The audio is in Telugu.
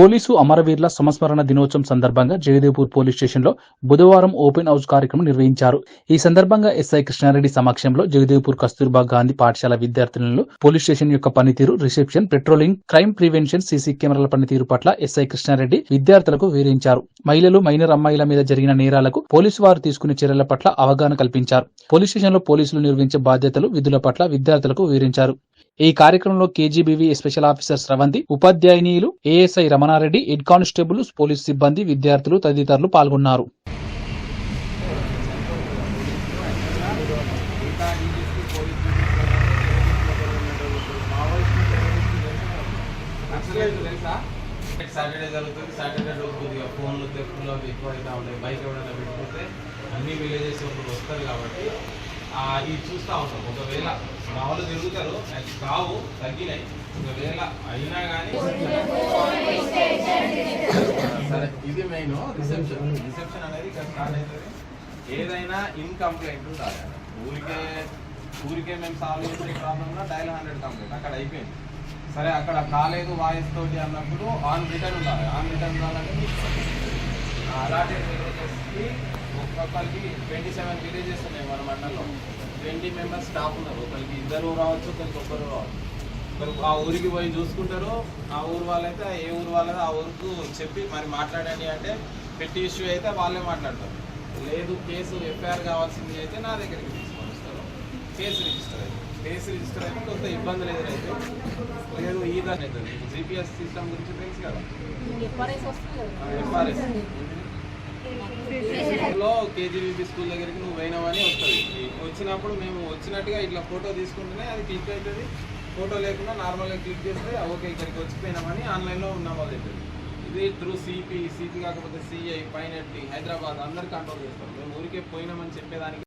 పోలీసు అమరవీరుల సంస్మరణ దినోత్సవం సందర్భంగా జగదేవ్పూర్ పోలీస్ స్టేషన్లో బుధవారం ఓపెన్ హౌస్ కార్యక్రమం నిర్వహించారు. ఈ సందర్భంగా ఎస్ఐ కృష్ణారెడ్డి సమక్షంలో జగదేవ్పూర్ కస్తూర్బా గాంధీ పాఠశాల విద్యార్థులను పోలీస్ స్టేషన్ యొక్క పనితీరు reception patrolling crime prevention CC కెమెరాల పనితీరు పట్ల ఎస్ఐ కృష్ణారెడ్డి విద్యార్థులకు వివరించారు. మహిళలు మైనర్ అమ్మాయిల మీద జరిగిన నేరాలకు పోలీసు వారు తీసుకునే చర్యల పట్ల అవగాహన కల్పించారు. పోలీస్ స్టేషన్లో పోలీసులు నిర్వహించే బాధ్యతలు విధుల పట్ల విద్యార్థులకు వివరించారు. ఈ కార్యక్రమంలో KGBV special officer Sravanthi ఉపాధ్యాయునీయులు ASI Ramana Reddy head constable police సిబ్బంది విద్యార్థులు తదితరులు పాల్గొన్నారు. సాటర్డే జరుగుతుంది సాటర్డే రోజు కొద్దిగా ఫోన్లు తెప్పులు అవి ఎక్కువ అవుతా ఉంటాయి బైక్ ఎవరైనా పెట్టుకుంటే అన్ని విలేజెస్ ఒకటి వస్తారు కాబట్టి ఇది చూస్తూ ఉంటాం. ఒకవేళ మామూలు తిరుగుతారు అది కావు తగ్గినాయి. ఒకవేళ అయినా కానీ సరే ఇది మెయిన్ రిసెప్షన్. రిసెప్షన్ అనేది ఇక్కడ స్టార్ట్ అవుతుంది. ఏదైనా ఇన్కంప్లైంట్ ఉండాలి. ఊరికే ఊరికే మేము సాల్వ్ చేసే ప్రాబ్లమ్ డైల్ హండ్రెడ్ కంప్లైంట్. అక్కడ అయిపోయింది. సరే అక్కడ కాలేదు వాయిస్ తోటి అన్నప్పుడు ఆన్ రిటర్న్ ఉండాలి. ఆన్ రిటర్న్ ఉండాలంటే అలాంటి విలేజెస్కి ఒక్కొక్కరికి ట్వంటీ సెవెన్ విలేజెస్ ఉన్నాయి మన మండలంలో. ట్వంటీ మెంబర్స్ స్టాఫ్ ఉన్నారు. ఒకరికి ఇద్దరు రావచ్చు ఒకరికి ఒక్కరు రావచ్చు. ఒకరు ఆ ఊరికి పోయి చూసుకుంటారు. ఆ ఊరు వాళ్ళైతే ఏ ఊరు వాళ్ళదో ఆ ఊరుకు చెప్పి మరి మాట్లాడండి అంటే పెట్టి ఇష్యూ అయితే వాళ్ళే మాట్లాడతారు. లేదు కేసు ఎఫ్ఐఆర్ కావాల్సింది అయితే నా దగ్గరికి తీసుకొని వస్తారు. కేసు రిజిస్టర్ అయితే. కేసు రిజిస్టర్ అయితే కొంత ఇబ్బందులు ఎదురైతే అవుతుంది జీపీఎస్ సిస్టమ్ గురించి తెలుసు కదా? ఎఫ్ఆర్ఎస్లో కేజీబీపీ స్కూల్ దగ్గరికి నువ్వు పోయినావని వస్తుంది. వచ్చినప్పుడు మేము వచ్చినట్టుగా ఇట్లా ఫోటో తీసుకుంటేనే అది క్లిక్ అవుతుంది ఫోటో లేకుండా నార్మల్గా క్లిక్ చేస్తే ఓకే ఇక్కడికి వచ్చిపోయినామని ఆన్లైన్లో ఉన్నామని అవుతుంది ఇది త్రూ సిపి సిపి కాకపోతే సిఐ పైనట్టి హైదరాబాద్ అందరు కంట్రోల్ చేస్తారు. మేము ఊరికే పోయినామని చెప్పేదానికి